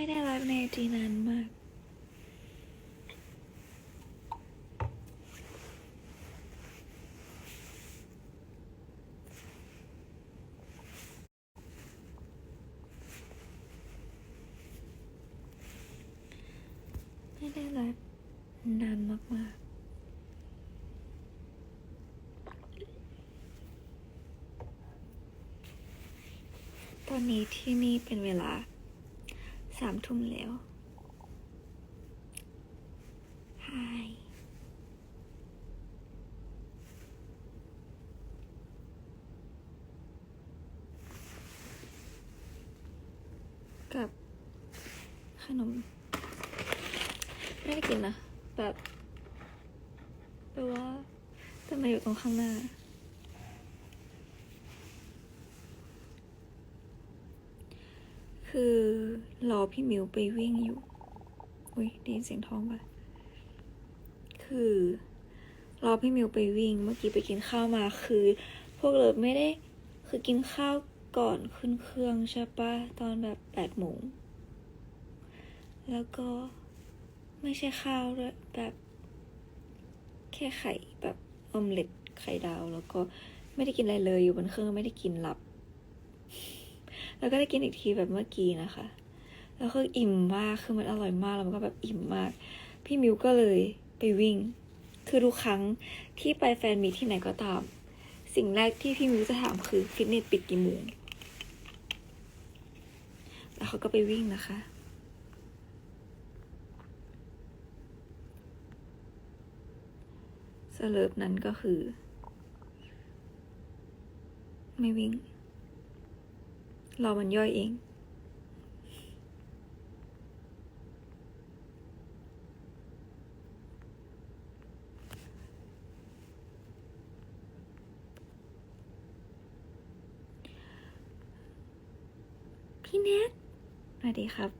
ไม่ได้ไลฟ์ในจีนานมาก ไม่ได้ไลฟ์นานมากๆตอนนี้ที่นี่เป็นเวลา สามทุ่มแล้วฮายกับขนม ไม่ได้กินนะ แบบแปลว่าจะมาอยู่ตรงข้างหน้า คือรอพี่มิวไปวิ่งอยู่ อุ้ยได้ยินเสียงท้องปะคือ รอพี่มิวไปวิ่ง เมื่อกี้ไปกินข้าวมาคือ พวกเราไม่ได้คือกินข้าวก่อนขึ้นเครื่องใช่ปะตอนแบบแปดโมงแล้วก็ไม่ใช่ข้าวด้วยแบบ แค่ไข่แบบออมเล็ตไข่ดาว แล้วก็ไม่ได้กินอะไรเลยอยู่บนเครื่องไม่ได้กินหลับ แล้วก็ได้กินอีกทีแบบเมื่อกี้นะคะ แล้วคืออิ่มมากคือมันอร่อยมากแล้วมันก็แบบอิ่มมาก พี่มิวก็เลยไปวิ่ง คือทุกครั้งที่ไปแฟนมีที่ไหนก็ตาม สิ่งแรกที่พี่มิวจะถามคือฟิตเนสปิดกี่โมงแล้วเขาก็ไปวิ่งนะคะสเลิฟนั้นก็คือ ไม่วิ่ง รอมันย่อยเองพี่เนทสวัสดีครับ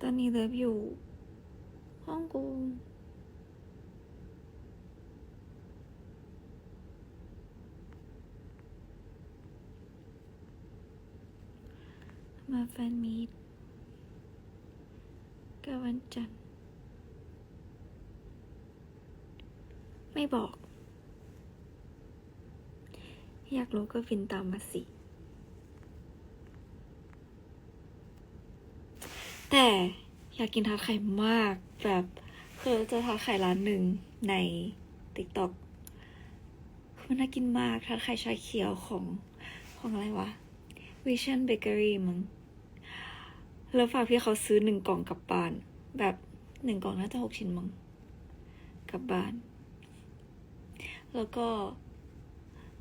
ตอนนี้เลิฟอยู่ฮ่องกง มาแฟนมีตก็วันจันทร์ ไม่บอก อยากรู้ก็ฟินตามมาสิ แต่อยากกินทาไข่มากแบบคือเจอทาไข่ร้านหนึ่งใน TikTok คือมันน่ากินมากทาไข่ชาเขียวของของอะไรวะ Vision Bakery มั้ง แล้วฝากพี่เขาซื้อหนึ่งกล่องกลับบ้าน แบบหนึ่งกล่องน่าจะหกชิ้นมั้งกลับบ้าน แล้วก็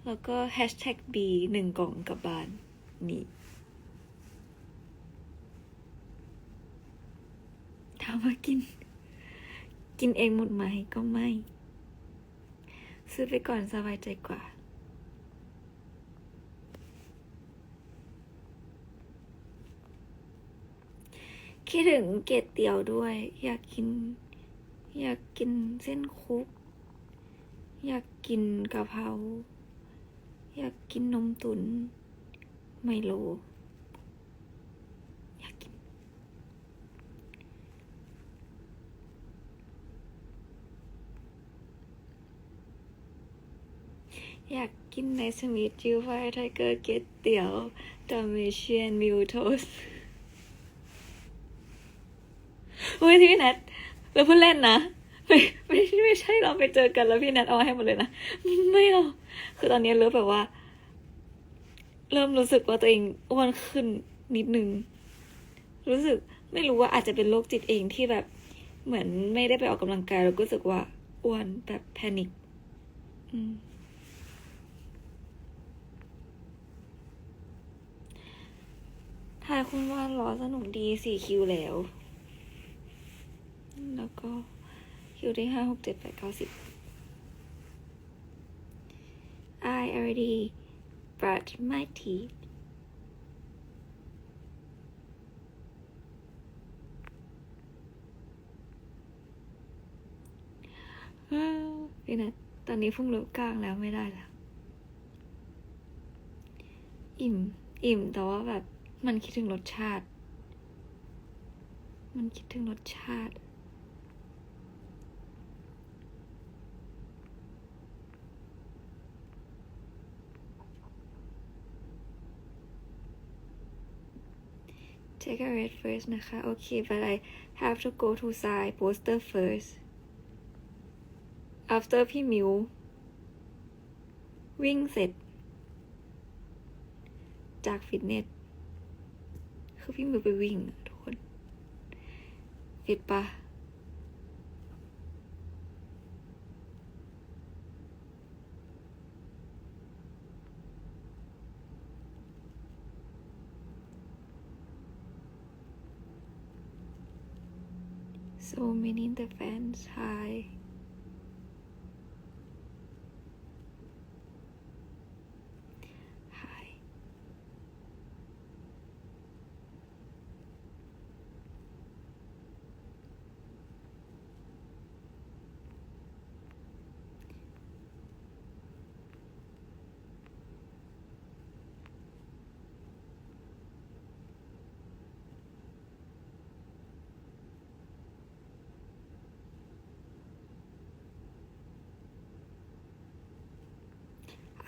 แล้วก็ hashtag B หนึ่งกล่องกลับบ้านนี่ถามว่ากิน กินเองหมดไหมก็ไม่ ซื้อไปก่อนสบายใจกว่า คิดถึงเกดเตี๋ยวด้วย อยากกิน อยากกินเส้นคุก อยากกินกะเพราอยากกินนมตุนไมโล อยากกิน อยากกินในสมิธจิวไฟไทเกอร์เกตเตี๋ยวดอมเมเชียนมิวโทส อุ้ยพี่แนทเราเพิ่งเล่นนะไม่ไม่ไม่ใช่เราไปเจอกันแล้วพี่แนทเอาให้หมดเลยนะไม่เอาคือตอนนี้เริ่มแบบว่า เริ่มรู้สึกว่าตัวเองอ้วนขึ้นนิดนึง รู้สึกไม่รู้ว่าอาจจะเป็นโรคจิตเองที่แบบเหมือนไม่ได้ไปออกกำลังกายแล้วก็รู้สึกว่าอ้วนแบบแพนิคอืมทายคุณว่านล้อสนุกดีสี่คิวแล้ว แล้วก็คิวที่ห้าหกเจ็ดแปดเก้าสิบ I already brush my teeth อ่าพี่นะตอนนี้พุ่งลบกลางแล้วไม่ได้แล้ว อิ่ม อิ่ม แต่ว่าแบบ มันคิดถึงรสชาติ มันคิดถึงรสชาติ Take a red first นะคะ โอเค but I have to go to side poster first after พี่มิว วิ่งเสร็จ จากฟิตเนส คือพี่มิวไปวิ่งทุกคน ฟิตปะ so many in the hi.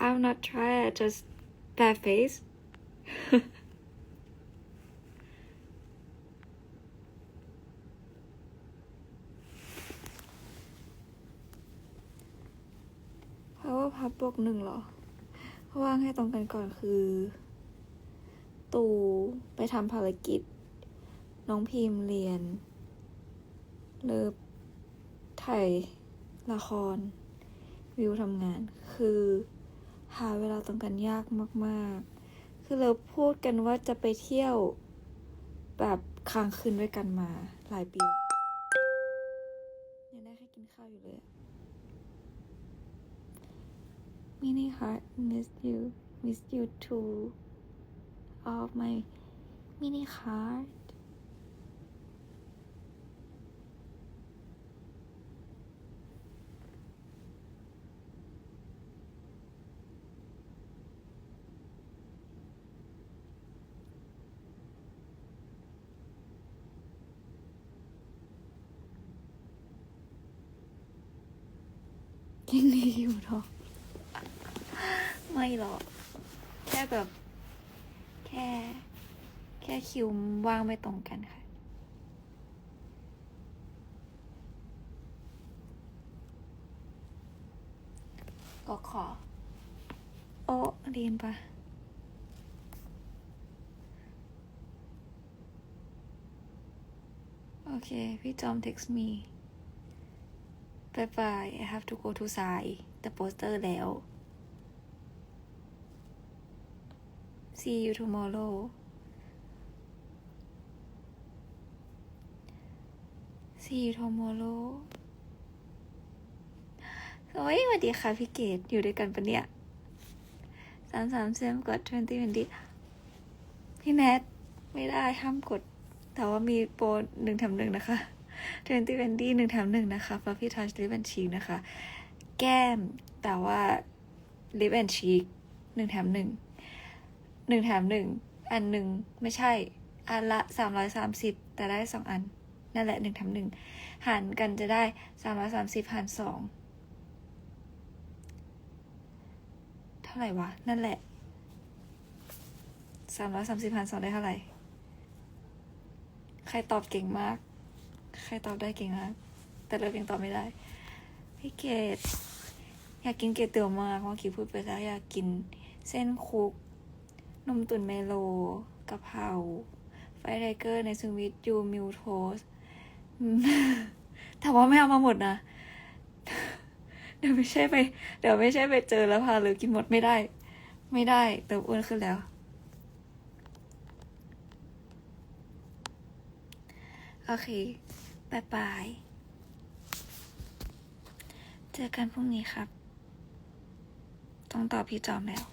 I'll not try it, just bad face. power พับบวกหนึ่งเหรอเพราะว่างให้ตรงกันก่อนคือ ตูไปทำภารกิจ น้องพิมพ์เรียน เลิฟถ่ายละคร วิวทำงานคือ หาเวลาตรงกันยากมาก ๆ คือเราพูดกันว่าจะไปเที่ยวแบบค้างคืนด้วยกันมาหลายปียังได้แค่กินข้าวอยู่เลย Mini heart miss you miss you too of my mini heart ยังดีอยู่เนาะไม่หรอก แค่แบบ แค่ แค่คิวว่างไม่ตรงกันค่ะ ก็ขอ โอ้เรียนปะโอเค พี่จอม text me bye bye I have to go to สายแต่โปสเตอร์แล้ว see you tomorrow see you tomorrow โอ้ยสวัสดีค่ะพี่เกดอยู่ด้วยกันปะเนี่ยสามสามเซมกด twenty twenty พี่แนทไม่ได้ห้ามกด แต่ว่ามีโปรหนึ่งแถมหนึ่งนะคะ เวนตี้เวนดี้หนึ่งแถมหนึ่งนะคะฟ l ฟฟี่ทัชลิปแอนชีกนะคะ แก้มแต่ว่าลิปแอนชีกหนึ่งแถมหนึ่งหนึ่งแถมหนึ่งอันหนึ่งไม่ใช่ อันละสามร้อยสามสิบแต่ได้สองอัน นั่นแหละหนึ่งแถมหนึ่งหารกันจะได้สามร้อยสามสิบหารสองเท่าไหร่วะ นั่นแหละสามร้อยสามสิบหารสองได้เท่าไหร่ ใครตอบเก่งมาก ใครตอบได้เก่งมากแต่เรายังตอบไม่ได้ พี่เกดอยากกินเกดเตี๋ยวมากเมื่อกี้พูดไปแล้วอยากกินเส้นคุก นมตุ๋นเมโลกะเพราไฟไทเกอร์ในสวิตยูมิวโทสแต่ว่าไม่เอามาหมดนะ เดี๋ยวไม่ใช่ไป เดี๋ยวไม่ใช่ไปเจอแล้วพาเลยกินหมดไม่ได้ ไม่ได้เติมอ้วนขึ้นแล้ว โอเค บายบาย เจอกันพรุ่งนี้ครับ ต้องตอบพี่จอมแล้ว